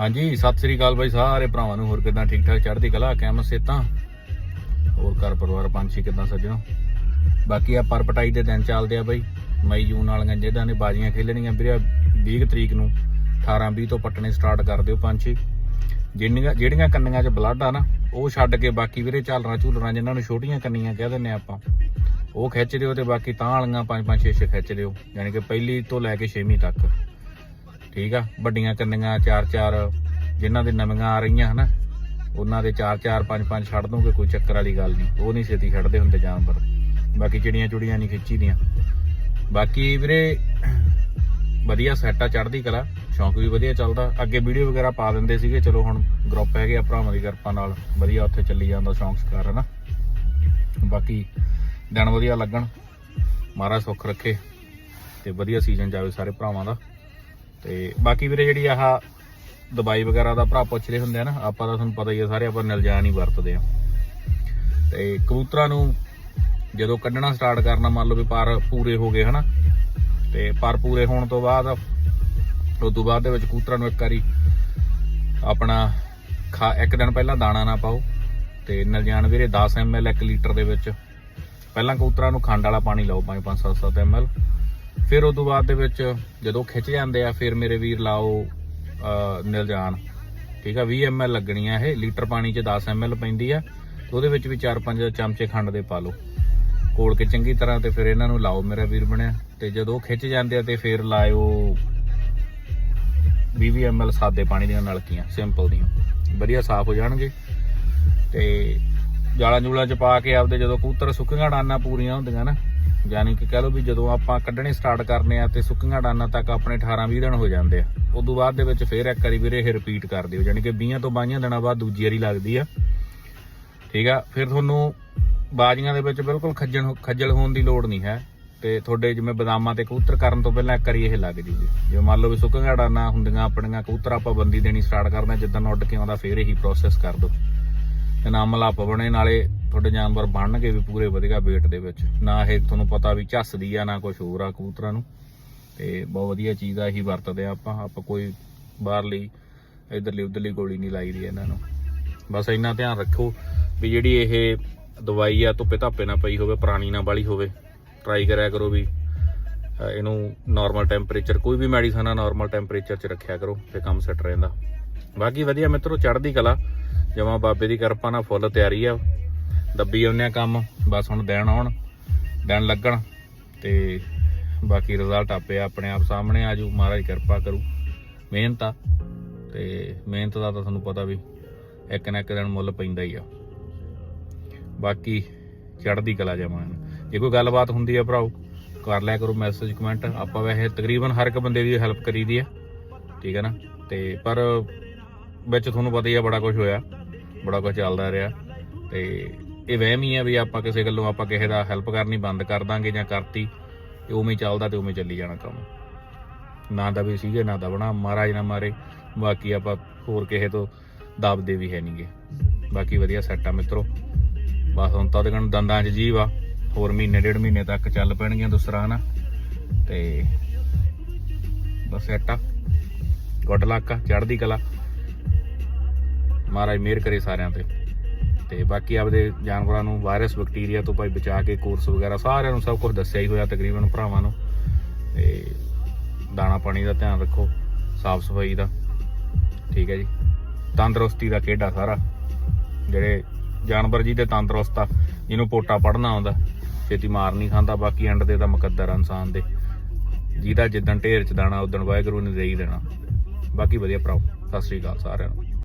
ਹਾਂਜੀ, ਸਤਿ ਸ੍ਰੀ ਅਕਾਲ ਬਾਈ ਸਾਰੇ ਭਰਾਵਾਂ ਨੂੰ, ਹੋਰ ਕਿਦਾਂ ਠੀਕ ਠਾਕ ਚੜ੍ਹਦੀ ਕਲਾ, ਕੈਮ ਸੇਤਾਂ? ਹੋਰ ਘਰ ਪਰਿਵਾਰ ਪੰਛੀ ਕਿਦਾਂ ਸੱਜਣੋ? ਬਾਕੀ ਆ ਪਰ ਪਟਾਈ ਦੇ ਦਿਨ ਚੱਲਦੇ ਆ ਬਾਈ। ਮਈ, ਜੂਨ ਵਾਲੀਆਂ ਜਿਹਨਾਂ ਨੇ ਬਾਜ਼ੀਆਂ ਖੇਲਣੀਆਂ ਵੀਰੇ 20 ਤਰੀਕ ਨੂੰ 18 20 ਤੋਂ ਪੱਟਣੇ ਸਟਾਰਟ ਕਰ ਦਿਓ ਪੰਛੀ ਜਿੰਨੀਆਂ, ਜਿਹੜੀਆਂ ਕੰਨੀਆਂ 'ਚ ਬਲੱਡ ਆ ਨਾ, ਉਹ ਛੱਡ ਕੇ ਬਾਕੀ ਵੀਰੇ ਝਾਲਣਾ ਝੂਲਰਾਂ ਜਿਨ੍ਹਾਂ ਨੂੰ ਛੋਟੀਆਂ ਕੰਨੀਆਂ ਕਹਿ ਦਿੰਨੇ ਆਪਾਂ, ਉਹ ਖਿੱਚ ਦਿਓ ਤੇ ਬਾਕੀ ਤਾਂ ਵਾਲੀਆਂ 5 5 6 6 ਖਿੱਚ ਦਿਓ ਯਾਨੀ ਕਿ ਪਹਿਲੀ ਤੋਂ ਲੈ ਕੇ 6ਵੀਂ ਤੱਕ। ਠੀਕ ਆ? ਵੱਡੀਆਂ ਕੰਨੀਆਂ ਚਾਰ ਚਾਰ ਜਿਨ੍ਹਾਂ ਦੇ ਨਵੀਆਂ ਆ ਰਹੀਆਂ, ਹਨਾ? ਉਹਨਾਂ ਦੇ ਚਾਰ ਚਾਰ ਪੰਜ ਪੰਜ ਛੱਡ ਦੂੰਗੇ, ਕੋਈ ਚੱਕਰ ਵਾਲੀ ਗੱਲ ਨਹੀਂ। ਉਹ ਨਹੀਂ ਛੇਤੀ ਛੱਡਦੇ ਹੁੰਦੇ ਜਾਨਵਰ। ਬਾਕੀ ਚਿੜੀਆਂ ਚੁੜੀਆਂ ਨਹੀਂ ਖਿੱਚੀ ਦੀਆਂ ਬਾਕੀ ਵੀਰੇ, ਵਧੀਆ ਸੈਟ ਆ ਚੜ੍ਹਦੀ ਕਲਾ। ਸ਼ੌਂਕ ਵੀ ਵਧੀਆ ਚੱਲਦਾ। ਅੱਗੇ ਵੀਡੀਓ ਵਗੈਰਾ ਪਾ ਦਿੰਦੇ ਸੀਗੇ। ਚਲੋ ਹੁਣ ਗਰੁੱਪ ਹੈਗੇ ਆ ਭਰਾਵਾਂ ਦੀ ਕਿਰਪਾ ਨਾਲ। ਵਧੀਆ ਉੱਥੇ ਚੱਲੀ ਜਾਂਦਾ ਸ਼ੌਂਕ ਸ਼ਿਕਾਰ ਹਨਾ? ਬਾਕੀ ਦਿਨ ਵਧੀਆ ਲੱਗਣ। ਮਹਾਰਾਜ ਸੁੱਖ ਰੱਖੇ। ਤੇ ਵਧੀਆ ਸੀਜ਼ਨ ਜਾਵੇ ਸਾਰੇ ਭਰਾਵਾਂ ਦਾ। ਤੇ ਬਾਕੀ ਵੀਰੇ ਜਿਹੜੀ ਆਹ ਦਵਾਈ ਵਗੈਰਾ ਦਾ ਭਰਾ ਪੁੱਛਦੇ ਹੁੰਦੇ ਆ ਨਾ, ਆਪਾਂ ਤਾਂ ਤੁਹਾਨੂੰ ਪਤਾ ਹੀ ਆ ਸਾਰੇ ਆਪਾਂ ਨਲਜਾਨ ਹੀ ਵਰਤਦੇ ਆ। ਤੇ ਕਬੂਤਰਾਂ ਨੂੰ ਜਦੋਂ ਕੱਢਣਾ ਸਟਾਰਟ ਕਰਨਾ, ਮੰਨ ਲਓ ਵੀ ਪਰ ਪੂਰੇ ਹੋ ਗਏ ਹਨਾ, ਤੇ ਪਰ ਪੂਰੇ ਹੋਣ ਤੋਂ ਬਾਅਦ, ਉਸ ਤੋਂ ਬਾਅਦ ਦੇ ਵਿੱਚ ਕਬੂਤਰਾਂ ਨੂੰ ਇੱਕ ਵਾਰੀ ਆਪਣਾ ਖਾ, ਇੱਕ ਦਿਨ ਪਹਿਲਾਂ ਦਾਣਾ ਨਾ ਪਾਓ। ਤੇ ਨਲਜਾਨ ਵੀਰੇ 10 ml 1 ਲੀਟਰ ਦੇ ਵਿੱਚ। ਪਹਿਲਾਂ ਕਬੂਤਰਾਂ ਨੂੰ ਖੰਡ ਵਾਲਾ ਪਾਣੀ ਲਾਓ 5 5 7 7 ml ਫਿਰ ਉਸ ਤੋਂ ਬਾਅਦ ਦੇ ਵਿੱਚ ਜਦੋਂ ਖਿੱਚ ਜਾਂਦੇ ਆ ਫਿਰ ਮੇਰੇ ਵੀਰ ਲਾਓ ਅਹ, ਨਿਲਜਾਨ ਠੀਕ ਆ 20 ml ਲੱਗਣੀ ਆ ਇਹ ਲੀਟਰ ਪਾਣੀ 'ਚ 10 ml ਪੈਂਦੀ ਆ ਉਹਦੇ ਵਿੱਚ ਵੀ 4-5 ਚਮਚੇ ਖੰਡ ਦੇ ਪਾ ਲਓ। ਕੋਲ ਕੇ ਚੰਗੀ ਤਰ੍ਹਾਂ ਤੇ ਫਿਰ ਇਹਨਾਂ ਨੂੰ ਲਾਓ ਮੇਰਾ ਵੀਰ ਬਣਿਆ। ਤੇ ਜਦੋਂ ਖਿੱਚ ਜਾਂਦੇ ਆ ਤੇ ਫਿਰ ਲਾਇਓ 20 ml ਸਾਦੇ ਪਾਣੀ ਦੀਆਂ ਨਲਕੀਆਂ ਸਿੰਪਲ ਦੀਆਂ। ਵਧੀਆ ਸਾਫ਼ ਹੋ ਜਾਣਗੇ। ਤੇ ਜਾਲਾਂ ਜੂਲਾਂ ਚ ਪਾ ਕੇ ਆਪਦੇ ਜਦੋਂ ਕਬੂਤਰ ਸੁੱਕੀਆਂ ਡਾਨਾਂ ਪੂਰੀਆਂ ਹੁੰਦੀਆਂ ਨਾ ਯਾਨੀ ਕਿ ਕਹ ਲਓ ਵੀ ਜਦੋਂ ਆਪਾਂ ਕੱਢਣੇ ਸਟਾਰਟ ਕਰਨੇ ਆ ਤੇ ਸੁੱਕੀਆਂ ਡਾਨਾਂ ਤੱਕ ਆਪਣੇ 18 20 ਦਿਨ ਹੋ ਜਾਂਦੇ ਆ ਉਦੋਂ ਬਾਅਦ ਦੇ ਵਿੱਚ ਫੇਰ ਇੱਕ ਵਾਰੀ ਵੀਰੇ ਇਹ ਰਿਪੀਟ ਕਰ ਦਿਓ ਯਾਨੀ ਕਿ 20 ਤੋਂ 22 ਦਿਨਾਂ ਬਾਅਦ ਦੂਜੀ ਵਾਰੀ ਲੱਗਦੀ ਆ। ਠੀਕ ਆ? ਫਿਰ ਤੁਹਾਨੂੰ ਬਾਜ਼ੀਆਂ ਦੇ ਵਿੱਚ ਬਿਲਕੁਲ ਖੱਜਲ ਖੱਜਲ ਹੋਣ ਦੀ ਲੋੜ ਨਹੀਂ ਹੈ ਤੇ ਤੁਹਾਡੇ ਜਿਵੇਂ ਬਦਾਮਾਂ ਤੇ ਕਬੂਤਰ ਕਰਨ ਤੋਂ ਪਹਿਲਾਂ ਇੱਕ ਵਾਰੀ ਇਹ ਲੱਗ ਜੂਗੀ। ਜੇ ਮੰਨ ਲਓ ਵੀ ਸੁੱਕੀਆਂ ਡਾਨਾਂ ਹੁੰਦੀਆਂ ਆਪਣੀਆਂ ਕਬੂਤਰ ਆਪਾਂ ਬੰਦੀ ਦੇਣੀ ਸਟਾਰਟ ਕਰਦੇ ਹਾਂ, ਜਿੱਦਾਂ ਉੱਡ ਕੇ ਆਉਂਦਾ ਫੇਰ ਇਹੀ ਪ੍ਰੋਸੈਸ ਕਰ ਦਿਓ। ਤੇ ਨਾ ਬਣੇ, ਨਾਲੇ ਤੁਹਾਡੇ ਜਾਨਵਰ ਬਣਨਗੇ ਵੀ ਪੂਰੇ ਵਧੀਆ ਵੇਟ ਦੇ ਵਿੱਚ। ਨਾ ਇਹ ਤੁਹਾਨੂੰ ਪਤਾ ਵੀ ਝੱਸਦੀ ਆ, ਨਾ ਕੁਝ ਹੋਰ ਆ ਕਬੂਤਰਾਂ ਨੂੰ। ਤੇ ਬਹੁਤ ਵਧੀਆ ਚੀਜ਼ ਆ, ਇਹੀ ਵਰਤਦੇ ਆ ਆਪਾਂ। ਆਪਾਂ ਕੋਈ ਬਾਹਰਲੀ, ਇਧਰਲੀ, ਉਧਰਲੀ ਗੋਲੀ ਨਹੀਂ ਲਾਈ ਦੀ ਇਹਨਾਂ ਨੂੰ। ਬਸ ਇੰਨਾ ਧਿਆਨ ਰੱਖੋ ਵੀ ਜਿਹੜੀ ਇਹ ਦਵਾਈ ਆ, ਧੁੱਪੇ ਧਾਪੇ ਨਾ ਪਈ ਹੋਵੇ, ਪੁਰਾਣੀ ਨਾ ਬਾਲੀ ਹੋਵੇ ਟਰਾਈ ਕਰਿਆ ਕਰੋ ਵੀ ਇਹਨੂੰ ਨਾਰਮਲ ਟੈਂਪਰੇਚਰ ਕੋਈ ਵੀ ਮੈਡੀਸਨ ਆ ਨਾਰਮਲ ਟੈਂਪਰੇਚਰ 'ਚ ਰੱਖਿਆ ਕਰੋ ਤੇ ਕੰਮ ਸੈੱਟ ਰਹਿੰਦਾ। ਬਾਕੀ ਵਧੀਆ ਮਿੱਤਰੋ, ਚੜ੍ਹਦੀ ਕਲਾ। ਜਮਾ ਬਾਬੇ ਦੀ ਕਿਰਪਾ ਨਾਲ ਫੁੱਲ ਤਿਆਰੀ ਆ। ਦੱਬੀ ਆਉਂਦੇ ਆ ਕੰਮ, ਬਸ ਹੁਣ ਦਿਨ ਆਉਣ, ਦਿਨ ਲੱਗਣ ਤੇ ਬਾਕੀ ਰਿਜ਼ਲਟ ਆਪੇ ਆਪਣੇ ਆਪ ਸਾਹਮਣੇ ਆ ਆਜੂ ਮਹਾਰਾਜ ਕਿਰਪਾ ਕਰੂ। ਮਿਹਨਤ ਆ ਤੇ ਮਿਹਨਤ ਦਾ ਤਾਂ ਤੁਹਾਨੂੰ ਪਤਾ ਵੀ ਇੱਕ ਨਾ ਇੱਕ ਦਿਨ ਮੁੱਲ ਪੈਂਦਾ ਹੀ ਆ। ਬਾਕੀ ਚੜ੍ਹਦੀ ਕਲਾ ਜਮਾਨ ਜੇ ਕੋਈ ਗੱਲਬਾਤ ਹੁੰਦੀ ਆ ਭਰਾਓ, ਕਰ ਲਿਆ ਕਰੋ ਮੈਸੇਜ ਕਮੈਂਟ ਆਪਾਂ ਵੈਸੇ ਤਕਰੀਬਨ ਹਰ ਇੱਕ ਬੰਦੇ ਦੀ ਹੈਲਪ ਕਰੀਦੀ ਆ, ਠੀਕ ਹੈ ਨਾ? ਤੇ ਪਰ ਵਿੱਚ ਤੁਹਾਨੂੰ ਪਤਾ ਹੀ ਆ, ਬੜਾ ਕੁਝ ਹੋਇਆ। ਬੜਾ ਕੁਝ ਚੱਲਦਾ ਰਿਹਾ। ਤੇ ਇਹ ਵਹਿਮ ਹੀ ਆ ਵੀ ਆਪਾਂ ਕਿਸੇ ਗੱਲੋਂ ਆਪਾਂ ਕਿਸੇ ਦਾ ਹੈਲਪ ਕਰਨੀ ਬੰਦ ਕਰ ਦਾਂਗੇ ਜਾਂ ਕਰਤੀ। ਤੇ ਉਵੇਂ ਚੱਲਦਾ ਤੇ ਉਵੇਂ ਚੱਲੀ ਜਾਣਾ ਕੰਮ। ਨਾ ਦਾ ਵੀ ਸੀਗੇ, ਨਾ ਦਬਣਾ ਮਹਾਰਾਜ ਨਾ ਮਾਰੇ। ਬਾਕੀ ਆਪਾਂ ਹੋਰ ਕਿਸੇ ਤੋਂ ਦਬਦੇ ਵੀ ਹੈ ਨਹੀਂਗੇ ਬਾਕੀ ਵਧੀਆ ਸੈੱਟ ਆ ਮਿੱਤਰੋ। ਬਸ ਹੁਣ ਤਾਂ ਉਹਦੇ ਕਣ ਦੰਦਾਂ 'ਚ ਜੀਵ ਆ ਹੋਰ ਮਹੀਨੇ, ਡੇਢ ਮਹੀਨੇ ਤੱਕ ਚੱਲ ਪੈਣਗੀਆਂ ਦੂਸਰਾ ਨਾ ਤੇ ਬਸ ਸੈੱਟ ਆ। ਗੁੱਡ ਲੱਕ ਆ। ਚੜ੍ਹਦੀ ਕਲਾ। ਮਹਾਰਾਜ ਮਿਹਰ ਕਰੇ ਸਾਰਿਆਂ ਤੇ। ਤੇ ਬਾਕੀ ਆਪਦੇ ਜਾਨਵਰਾਂ ਨੂੰ ਵਾਇਰਸ, ਬੈਕਟੀਰੀਆ ਤੋਂ ਭਾਈ ਬਚਾ ਕੇ ਕੋਰਸ ਵਗੈਰਾ ਸਾਰਿਆਂ ਨੂੰ ਸਭ ਕੁਝ ਦੱਸਿਆ ਹੀ ਹੋਇਆ ਤਕਰੀਬਨ ਭਰਾਵਾਂ ਨੂੰ। ਤੇ ਦਾਣਾ ਪਾਣੀ ਦਾ ਧਿਆਨ ਰੱਖੋ, ਸਾਫ਼ ਸਫ਼ਾਈ ਦਾ। ਠੀਕ ਹੈ ਜੀ। ਤੰਦਰੁਸਤੀ ਦਾ ਖੇਡਾ ਸਾਰਾ। ਜਿਹੜੇ ਜਾਨਵਰ ਜੀ ਦੇ ਤੰਦਰੁਸਤ ਆ, ਜਿਹਨੂੰ ਪੋਟਾ ਪੜਨਾ ਆਉਂਦਾ, ਛੇਤੀ ਮਾਰ ਨਹੀਂ ਖਾਂਦਾ, ਬਾਕੀ ਐਂਡ ਦੇ ਤਾਂ ਮੁਕੱਦਰ ਆ ਇਨਸਾਨ ਦੇ। ਜਿਹਦਾ ਜਿੱਦਣ ਢੇਰ ਚ ਦਾਣਾ, ਉਦਣ ਵਾਹਿਗੁਰੂ ਨੇ ਦੇਈ ਦੇਣਾ। ਬਾਕੀ ਵਧੀਆ ਭਰਾਓ, ਸਤਿ ਸ੍ਰੀ ਅਕਾਲ ਸਾਰਿਆਂ ਨੂੰ।